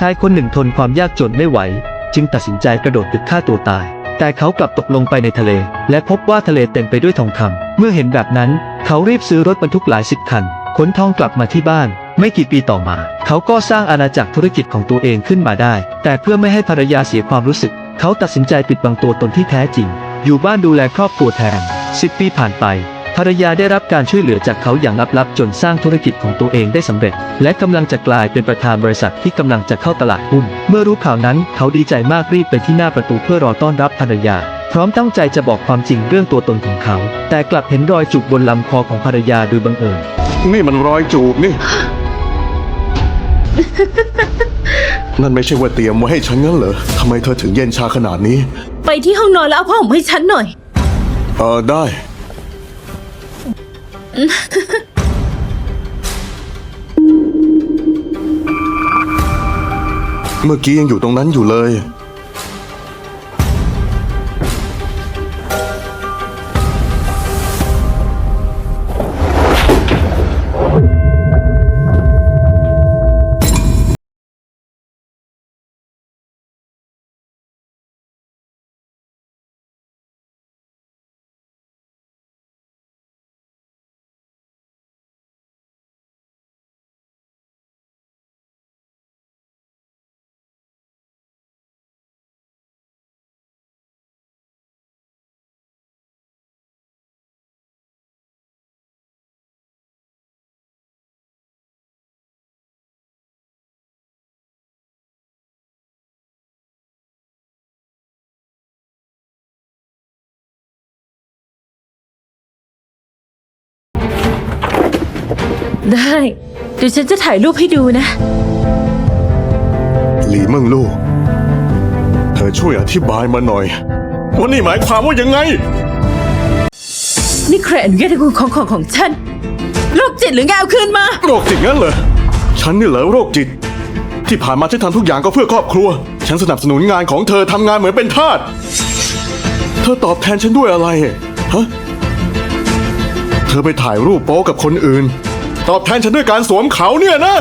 ชายคนหนึ่งทนความยากจนไม่ไหว จึงตัดสินใจกระโดดตึกฆ่าตัวตาย แต่เขากลับตกลงไปในทะเล และพบว่าทะเลเต็มไปด้วยทองคำเมื่อเห็นแบบนั้น เขารีบซื้อรถบรรทุกหลายสิบคันขนทองกลับมาที่บ้าน ไม่กี่ปีต่อมา เขาก็สร้างอาณาจักรธุรกิจของตัวเองขึ้นมาได้ แต่เพื่อไม่ให้ภรรยาเสียความรู้สึก เขาตัดสินใจปิดบังตัวตนที่แท้จริง อยู่บ้านดูแลครอบครัวแทนสิบปีผ่านไป ภรรยาได้รับการช่วยเหลือจากเขาอย่างลับๆ จนสร้างธุรกิจของตัวเองได้สำเร็จ และกำลังจะกลายเป็นประธานบริษัทที่กำลังจะเข้าตลาดหุ้น เมื่อรู้ข่าวนั้นเขาดีใจมากรีบไปที่หน้าประตูเพื่อรอต้อนรับภรรยา พร้อมตั้งใจจะบอกความจริงเรื่องตัวตนของเขา แต่กลับเห็นรอยจุกบนลำคอของภรรยาโดยบังเอิญนี่มันรอยจูบนี่ นั่นไม่ใช่ว่าเตรียมไว้ให้ฉันงั้นเหรอทำไมเธอถึงเย็นชาขนาดนี้ ไปที่ห้องนอนแล้วเอาผ้าห่มให้ฉันหน่อย เออได้ เมื่อกี้ยังอยู่ตรงนั้นอยู่เลย ได้ เดี๋ยวฉันจะถ่ายรูปให้ดูนะ หลีเมิงลู่เธอช่วยอธิบายมาหน่อย ว่านี่หมายความว่ายังไง นี่ใครอนุญาตให้คุณของของของฉัน โรคจิตหรือไงเอาคืนมา โรคจิตงั้นเหรอ ฉันนี่เหรอโรคจิต ที่ผ่านมาฉันทำทุกอย่างก็เพื่อครอบครัว ฉันสนับสนุนงานของเธอทำงานเหมือนเป็นทาส เธอตอบแทนฉันด้วยอะไร ฮะ เธอไปถ่ายรูปโป๊กับคนอื่น ตอบแทนฉันด้วยการสวมเขาเนี่ยนะ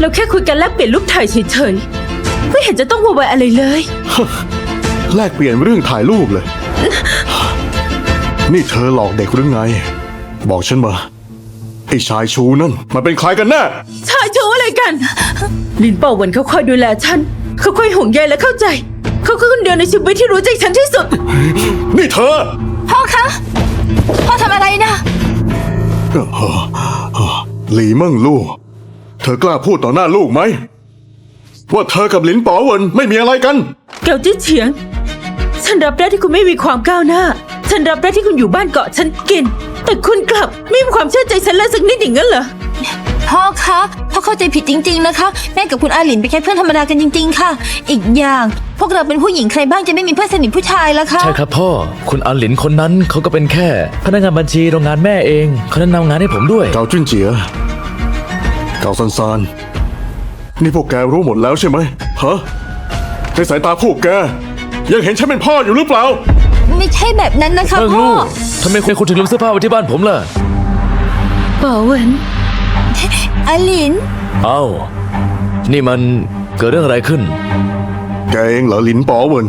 เราแค่คุยกันแลกเปลี่ยนรูปถ่ายเฉยๆ ไม่เห็นจะต้องโวยวายอะไรเลย แลกเปลี่ยนเรื่องถ่ายรูปเลย นี่เธอหลอกเด็กหรือไง บอกฉันมาไอ้ชายชูนั่นมันเป็นใครกันแน่ชายชูอะไรกัน ลินเป่าหวันเขาคอยดูแลฉัน เขาคอยห่วงใยและเข้าใจ เขาคือคนเดียวในชีวิตที่รู้ใจฉันที่สุด นี่เธอ พ่อคะ พ่อทำอะไรนะ หลีเมิ่งลู่เธอกล้าพูดต่อหน้าลูกไหม ว่าเธอกับหลินป๋อเวินไม่มีอะไรกัน เกาจี้เฉียง ฉันรับได้ที่คุณไม่มีความก้าวหน้า ฉันรับได้ที่คุณอยู่บ้านเกาะฉันกิน แต่คุณกลับไม่มีความเชื่อใจฉันเลยสักนิดอย่างนั้นเหรอ พ่อคะพ่อเข้าใจผิดจริง ๆ นะคะ แม่กับคุณอาหลินเป็นแค่เพื่อนธรรมดากันจริง ๆ ค่ะ อีกอย่าง พวกเราเป็นผู้หญิงใครบ้างจะไม่มีเพื่อนสนิทผู้ชายล่ะคะ ใช่ครับพ่อ คุณอันหลินคนนั้นเขาก็เป็นแค่ พนักงานบัญชีโรงงานแม่เองเขาแนะนำงานให้ผมด้วย เกาจุนเจีย เกาซันซาน นี่พวกแกรู้หมดแล้วใช่ไหมฮะในสายตาพวกแก ยังเห็นฉันเป็นพ่ออยู่หรือเปล่า ไม่ใช่แบบนั้นนะคะเอิงพ่อลูกทำไมคุณถึงลืมเสื้อผ้าไว้ที่บ้านผมล่ะ เป่าเหวิน อาหลิน เอ้า นี่มันเกิดเรื่องอะไรขึ้น แกเองเหรอหลินป๋อเหวิน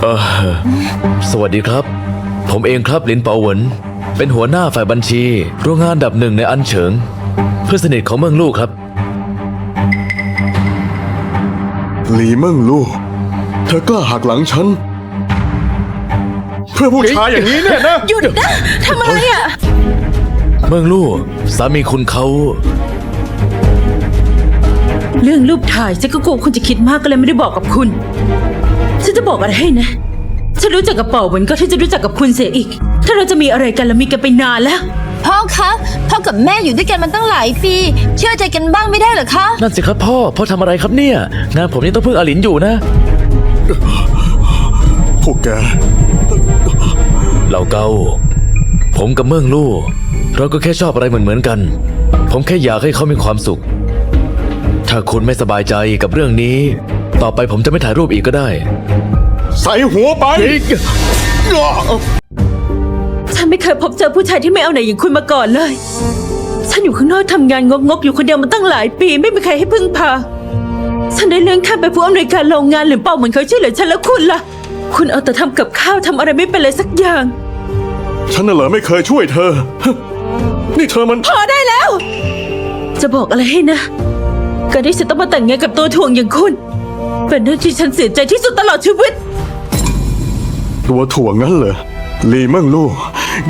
เออสวัสดีครับ ผมเองครับลินเปาเหวินเป็นหัวหน้าฝ่ายบัญชี โรงงานอันดับหนึ่งในอันเฉิง เพื่อนสนิทของเมืองลูกครับ หลีเมิ่งลู่เธอกล้าหักหลังฉัน เพื่อผู้ชายอย่างนี้เนี่ยนะ หยุดนะทำอะไรอะ เมืองลูกสามีคุณเขาเรื่องรูปถ่ายฉันก็กลัวคุณจะคิดมากก็เลยไม่ได้บอกกับคุณ ฉันจะบอกอะไรให้นะ ฉันรู้จักกับเป่าเหมือนก็ที่จะรู้จักกับคุณเสียอีก ถ้าเราจะมีอะไรกันเรามีกันไปนานแล้ว พ่อคะพ่อกับแม่อยู่ด้วยกันมาตั้งหลายปี เชื่อใจกันบ้างไม่ได้เหรอคะ นั่นสิครับพ่อ พ่อทำอะไรครับเนี่ย งานผมยังต้องพึ่งอาหลินอยู่นะ พวกแก เหล่าเกาผมกับเมืองลู่ เราก็แค่ชอบอะไรเหมือนเหมือนๆกัน ผมแค่อยากให้เขามีความสุข ถ้าคุณไม่สบายใจกับเรื่องนี้ ต่อไปผมจะไม่ถ่ายรูปอีกก็ได้ ใส่หัวไป ฉันไม่เคยพบเจอผู้ชายที่ไม่เอาไหนอย่างคุณมาก่อนเลย ฉันนอยู่ข้างนอกทำงานงกๆอยู่คนเดียวมาตั้งหลายปี ไม่มีใครให้พึ่งพา ฉันได้เลื่อนขั้นไปผู้อำนวยการโรงงานหรือเปล่าเหมือนเขาช่วยเหลือฉันแล้วคุณล่ะ คุณเอาแต่ทำกับข้าวทำอะไรไม่เป็นเลยสักอย่าง ฉันน่ะเหรอไม่เคยช่วยเธอฮะ นี่เธอมัน พอได้แล้ว จะบอกอะไรให้นะ การที่ฉันต้องมาแต่งงานกับตัวถ่วงอย่างคุณ เป็นเรื่องที่ฉันเสียใจที่สุดตลอดชีวิต ตัวถ่วงงั้นเหรอลีเมิ่งลู่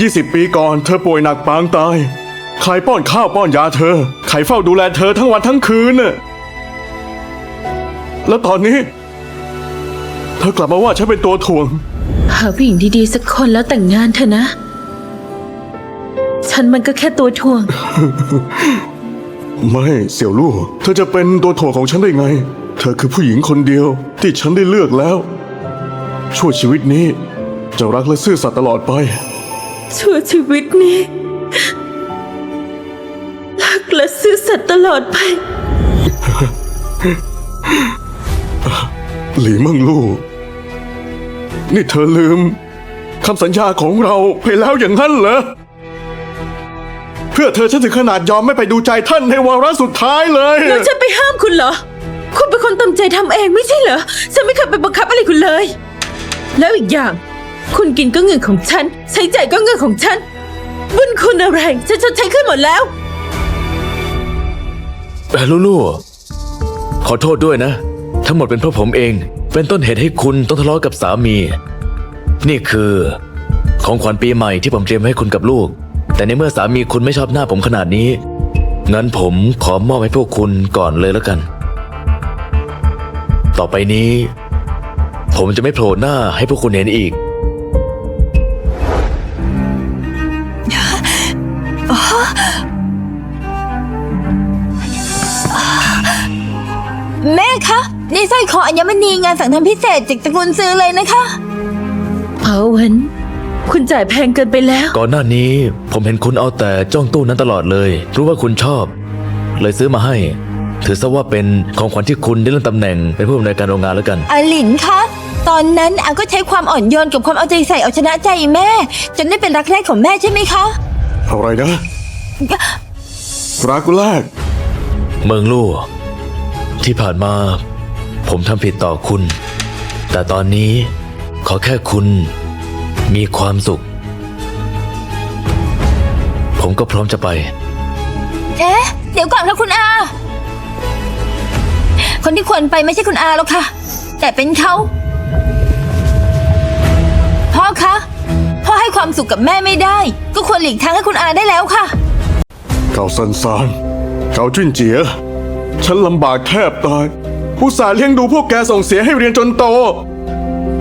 ยี่สิบปีก่อนเธอป่วยหนักปางตาย ใครป้อนข้าวป้อนยาเธอ ใครเฝ้าดูแลเธอทั้งวันทั้งคืนน่ะ แล้วตอนนี้ เธอกลับมาว่าฉันเป็นตัวถ่วง หาผู้หญิงดีๆสักคนแล้วแต่งงานเถอะนะ ฉันมันก็แค่ตัวถ่วง ไม่เสี่ยวลู่เธอจะเป็นตัวถ่วงของฉันได้ไง เธอคือผู้หญิงคนเดียว ที่ฉันได้เลือกแล้ว ชั่วชีวิตนี้ จะรักและซื่อสัตย์ตลอดไป ชั่วชีวิตนี้รักและซื่อสัตย์ตลอดไป หลีเมิงลู่นี่เธอลืมคำสัญญาของเราไปแล้วอย่างนั้นเหรอ เพื่อเธอฉันถึงขนาดยอมไม่ไปดูใจท่านในวาระสุดท้ายเลย แล้วฉันไปห้ามคุณเหรอ คุณเป็นคนตามใจทำเองไม่ใช่เหรอ ฉันไม่เคยไปบังคับอะไรคุณเลย แล้วอีกอย่าง คุณกินก็เงินของฉัน ใช้จ่ายก็เงินของฉัน บุญคุณอะไร ฉันชดใช้ขึ้นหมดแล้วแต่ลูลูขอโทษด้วยนะ ทั้งหมดเป็นเพราะผมเอง เป็นต้นเหตุให้คุณต้องทะเลาะกับสามี นี่คือ ของขวัญปีใหม่ที่ผมเตรียมให้คุณกับลูก แต่ในเมื่อสามีคุณไม่ชอบหน้าผมขนาดนี้ งั้นผมขอมอบให้พวกคุณก่อนเลยแล้วกัน ต่อไปนี้ ผมจะไม่โผล่หน้าให้พวกคุณเห็นอีก แม่คะ นี่สร้อยคออัญมณีงานสั่งทำพิเศษจากตระกูลซื้อเลยนะคะ เอาเวน คุณจ่ายแพงเกินไปแล้ว ก่อนหน้านี้ผมเห็นคุณเอาแต่จ้องตู้นั้นตลอดเลย รู้ว่าคุณชอบ เลยซื้อมาให้ ถือซะว่าเป็นของขวัญที่คุณได้เลื่อนตำแหน่งเป็นผู้อำนวยการโรงงานแล้วกันอาหลินคะ ตอนนั้นอาก็ใช้ความอ่อนโยนกับความเอาใจใส่เอาชนะใจแม่ จนได้เป็นรักแรกของแม่ใช่ไหมคะ อะไรนะ รักแรก เมืองลู่ที่ผ่านมา ผมทำผิดต่อคุณ แต่ตอนนี้ขอแค่คุณ มีความสุข ผมก็พร้อมจะไป เอ๊ะ เดี๋ยวก่อนค่ะคุณอา คนที่ควรไปไม่ใช่คุณอาหรอกค่ะ แต่เป็นเขาพ่อคะพ่อให้ความสุขกับแม่ไม่ได้ ก็ควรหลีกทางให้คุณอาได้แล้วค่ะ เก่าซันซานเก่าจุ้นเจีย ฉันลำบากแทบตายผู้สาห์เลี้ยงดูพวกแกส่งเสียให้เรียนจนโต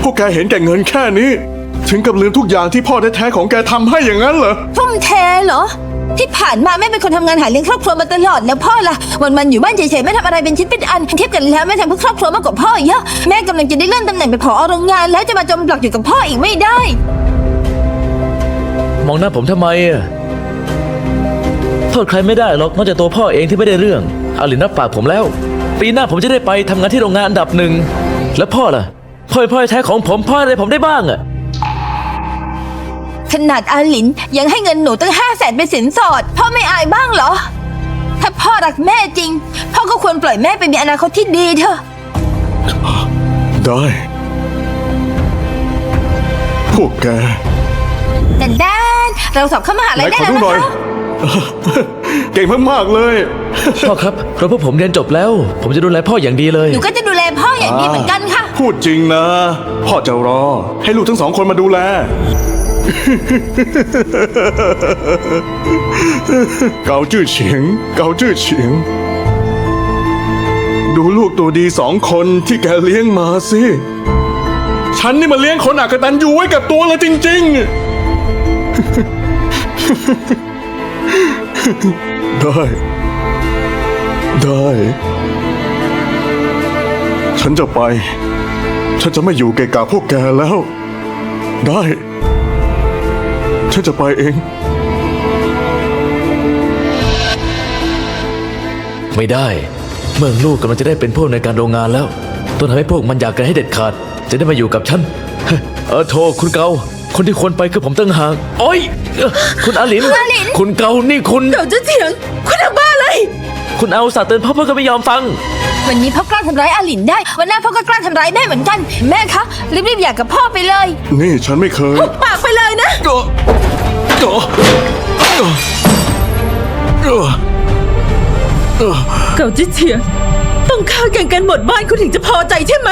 พวกแกเห็นแก่เงินแค่นี้ ถึงกับลืมทุกอย่างที่พ่อแท้ๆของแกทำให้อย่างนั้นเหรอ ทุ่มเทเหรอ ที่ผ่านมาแม่เป็นคนทำงานหาเลี้ยงครอบครัวมาตลอดแล้วพ่อล่ะวันมันๆอยู่บ้านเฉยๆไม่ทำอะไรเป็นชิ้นเป็นอันเทียบกันแล้วแม่ทำเพื่อครอบครัวมากกว่าพ่อเยอะแม่กำลังจะได้เลื่อนตำแหน่งไปผอโรงงาน แล้วจะมาจมปลักอยู่กับพ่ออีกไม่ได้ มองหน้าผมทำไมอะโทษใครไม่ได้หรอกนอกจากตัวพ่อเองที่ไม่ได้เรื่องอาลินรับปากผมแล้ว ปีหน้าผมจะได้ไปทำงานที่โรงงานอันดับหนึ่งแล้วพ่อล่ะพ่อเป็นพ่อแท้ของผมพ่ออะไรผมได้บ้างอะ ขนาดอาหลินยังให้เงินหนูตั้งห้าแสนเป็นสินสอด พ่อไม่อายบ้างเหรอ ถ้าพ่อรักแม่จริง พ่อก็ควรปล่อยแม่ไปมีอนาคตที่ดีเถอะ ได้ พวกแก แต่ด้านเราสอบเข้ามหาไหนลัยได้ขอแล้วดูนะหน่อยคะเก่งมากๆเลย พ่อครับเพราะพวกผมเรียนจบแล้ว ผมจะดูแลพ่ออย่างดีเลย หนูก็จะดูแลพ่ออย่างดีเหมือนกันค่ะ พูดจริงนะ พ่อจะรอ ให้ลูกทั้งสองคนมาดูแล เกาจื้อเฉียง เกาจื้อเฉียง ดูลูกตัวดีสองคนที่แกเลี้ยงมาสิ ฉันนี่มาเลี้ยงคนอักตันอยู่ไว้กับตัวเลยจริง ๆ ได้ ได้ ฉันจะไป ฉันจะไม่อยู่เกะกะพวกแกแล้ว ได้ ฉันจะไปเอง ไม่ได้ เมืองลูกกำลังจะได้เป็นผู้ในวยการโรงงานแล้ว ต้องทำให้พวกมันอยากกันให้เด็ดขาด จะได้มาอยู่กับฉัน เออโทรคุณเกา คนที่ควรไปคือผมตั้งหากโอ้ยเอ่อคุณอาหลิน คุณเกา นี่คุณเก่าจะเถียงคุณทำบ้าอะไรคุณเอาสาห์เตือนพ่อพ่อก็ไม่ยอมฟัง วันนี้พ่อกล้าทำร้ายอาหลินได้ วันหน้าพ่อก็กล้าทำร้ายแม่เหมือนกัน แม่คะรีบๆอยากกับพ่อไปเลยนี่ฉันไม่เคย ปากไปเลยนะเอ่อเเก่าจะเถียงต้องฆ่าแก่งกันหมดบ้านคุณถึงจะพอใจใช่ไหม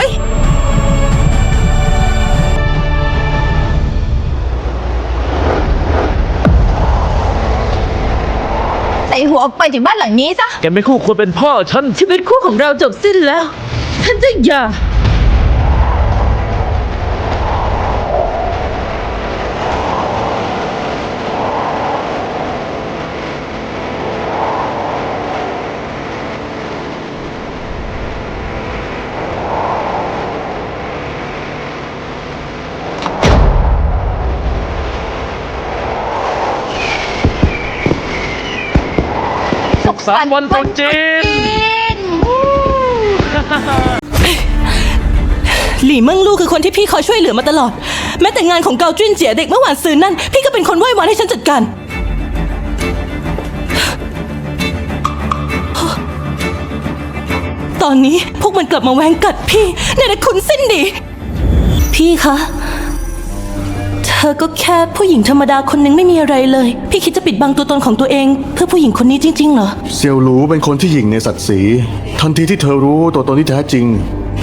ใส่หัวออกไปจากบ้านหลังนี้ซะ แกไม่คู่ควรเป็นพ่อฉัน ชีวิตคู่ของเราจบสิ้นแล้ว ท่านจะหย่า สุขสันต์วันตรุษจีนหลี่เมิงลู่คือคนที่พี่คอยช่วยเหลือมาตลอด แม้แต่งานของเกาจุ้นเจียเด็กเมื่อวานซืนนั่น พี่ก็เป็นคนไหว้วานให้ฉันจัดการตอนนี้พวกมันกลับมาแหวงกัดพี่ในแต่คุณสิ้นดี พี่คะ เธอก็แค่ผู้หญิงธรรมดาคนหนึงไม่มีอะไรเลย พี่คิดจะปิดบังตัวตนของตัวเอง เพื่อผู้หญิงคนนี้จริงๆเหรอ เซียวหลูเป็นคนที่หยิ่งในศักดิ์ศรีทันทีที่เธอรู้ตัวตนที่แท้จริง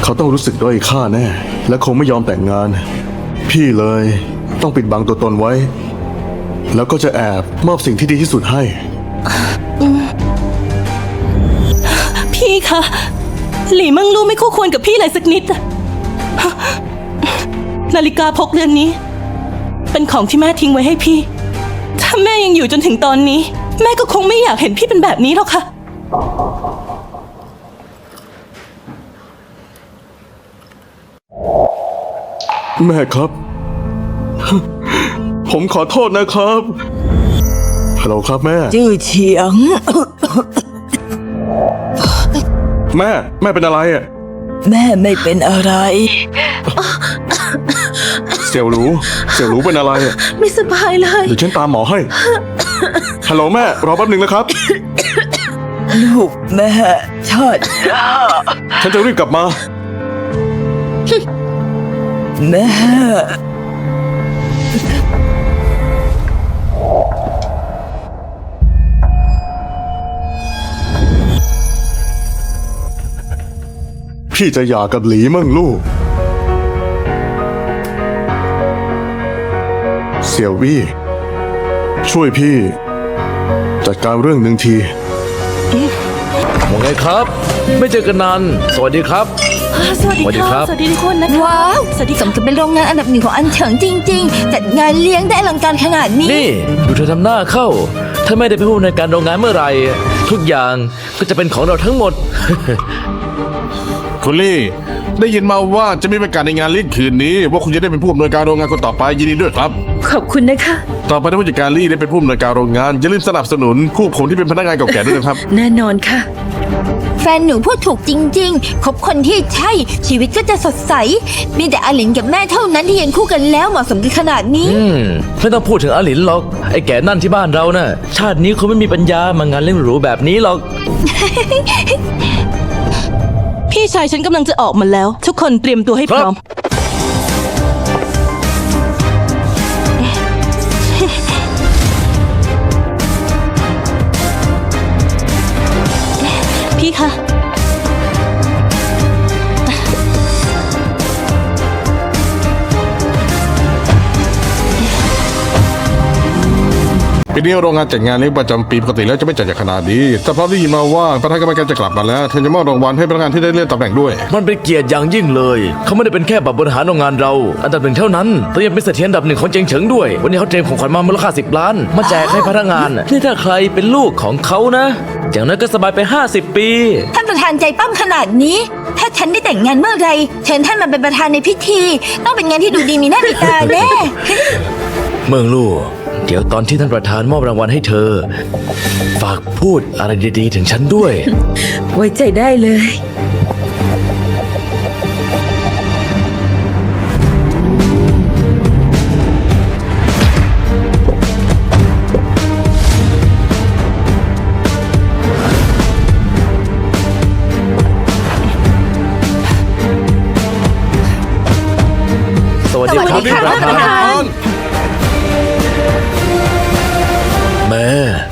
เขาต้องรู้สึกด้อยค่าแน่ และคงไม่ยอมแต่งงาน พี่เลยต้องปิดบังตัวตนไว้ แล้วก็จะแอบมอบสิ่งที่ดีที่สุดให้ พี่คะหลี่เมิงลู่ไม่คู่ควรกับพี่เลยสักนิดอะนาฬิกาพกเรือนนี้ เป็นของที่แม่ทิ้งไว้ให้พี่ ถ้าแม่ยังอยู่จนถึงตอนนี้ แม่ก็คงไม่อยากเห็นพี่เป็นแบบนี้หรอกค่ะ แม่ครับ ผมขอโทษนะครับฮัลโหลครับแม่ จื้อเฉียง แม่ แม่เป็นอะไรอะ แม่ไม่เป็นอะไร เสี่ยวหลูเสี่ยวหลูเป็นอะไรอะไม่สบายเลย เดี๋ยวฉันตามหมอให้ ฮัลโหลแม่ รอแป๊บหนึ่งนะครับ ลูกแม่ชาติฉันจะรีบกลับมา แม่พี่จะหย่ากับหลีเมั่งลูก เสี่ยววี่ ช่วยพี่ จัดการเรื่องหนึ่งที ว่าไงครับ ไม่เจอกันนาน สวัสดีครับ สวัสดีสวัสดีครัค่ะบสวัสดีทุกคนนะคะว้าวสวัสดีสมกับเป็นโรงงานอันดับหนึ่งของอันเฉิงจริง ๆ จัดงานเลี้ยงได้อลังการขนาดนี้ นี่ดูเธอทำหน้าเข้า ถ้าไม่ได้เป็นผู้ในวยการโรงงานเมื่อไหร่ ทุกอย่างก็จะเป็นของเราทั้งหมด คุณลี่ ได้ยินมาว่าจะมีประกาศในงานเลี้ยงคืนนี้ ว่าคุณจะได้เป็นผู้อำนวยการโรงงานคนต่อไปยินดีด้วยครับ ขอบคุณนะคะ ต่อไปถ้าผู้จัดการลี่ได้เป็นผู้อำนวยการโรงงาน อย่าลืมสนับสนุนคู่ผมที่เป็นพนักงานเก่าแก่ด้วยนะครับ แน่นอนค่ะ แฟนหนูพูดถูกจริงๆ คบคนที่ใช่ชีวิตก็จะสดใส มีแต่อาหลินกับแม่เท่านั้นที่ยังคู่กันแล้วเหมาะสมกันขนาดนี้ อืมไม่ต้องพูดถึงอาหลินหรอก ไอ้แก่นั่นที่บ้านเราน่ะ ชาตินี้เขาไม่มีปัญญามางานเลี้ยงหรูแบบนี้หรอก พี่ชายฉันกำลังจะออกมาแล้ว ทุกคนเตรียมตัวให้พร้อม พี่ค ปีนี้โรงงานจัดงานเลี้ยงประจำปีปกติแล้วจะไม่จัดอย่างขนาดนี้แต่พอได้ยินมาว่าประธานกรรมการจะกลับมาแล้วเธอจะมอบรางวัลให้พนักงานที่ได้เลื่อนตำแหน่งด้วย มันเป็นเกียรติอย่างยิ่งเลย เขาไม่ได้เป็นแค่แบบบริหารโรงงานเรา อันดับหนึ่งเท่านั้นแต่ยังเป็นเสถียรอันดับหนึ่งของเจงเฉิงด้วย วันนี้เขาเตรียมของขวัญมามูลค่า10 ล้าน มาแจกให้พนักงานนี่ถ้าใครเป็นลูกของเขานะ อย่างนั้นก็สบายไป 50 ปี ท่านประธานใจปั้มขนาดนี้ ถ้าฉันได้แต่งงานเมื่อไหรเชิญท่านมาเป็นประธานในพิธี ต้องเป็นงานที่ดูดีมีหน้ามีตาแน่ เมืองลู่ เดี๋ยวตอนที่ท่านประธานมอบรางวัลให้เธอ ฝากพูดอะไรดีๆ ถึงฉันด้วย ไว้ใจได้เลย สวัสดีครัพี่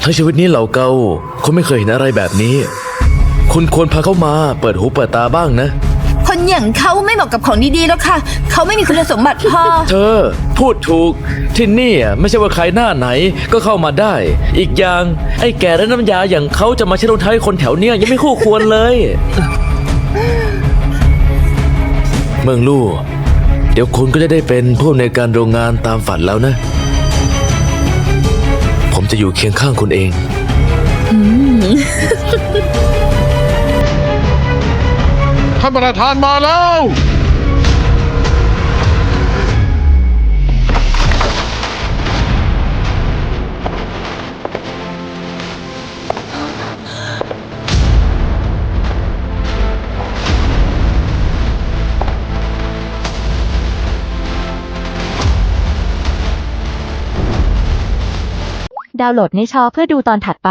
ทั้งชีวิตนี้เหล่าเกาคุณไม่เคยเห็นอะไรแบบนี้ คุณควรพาเขามาเปิดหูเปิดตาบ้างนะ คนอย่างเขาไม่เหมาะกับของดีๆแล้วค่ะ เขาไม่มีคุณสมบัติพอ เธอ พูดถูก ที่นี่อะไม่ใช่ว่าใครหน้าไหนก็เข้ามาได้ อีกอย่างไอ้แก่และน้ำยาอย่างเขาจะมาเช็ดรองเท้าให้คนแถวเนี้ยยังไม่คู่ควรเลย เมืองลู่เดี๋ยวคุณก็จะได้เป็นผู้อำนวยการโรงงานตามฝันแล้วนะผม จะอยู่เคียงข้างคุณเอง ท่านประธานมาแล้ว ดาวน์โหลดในชอเพื่อดูตอนถัดไป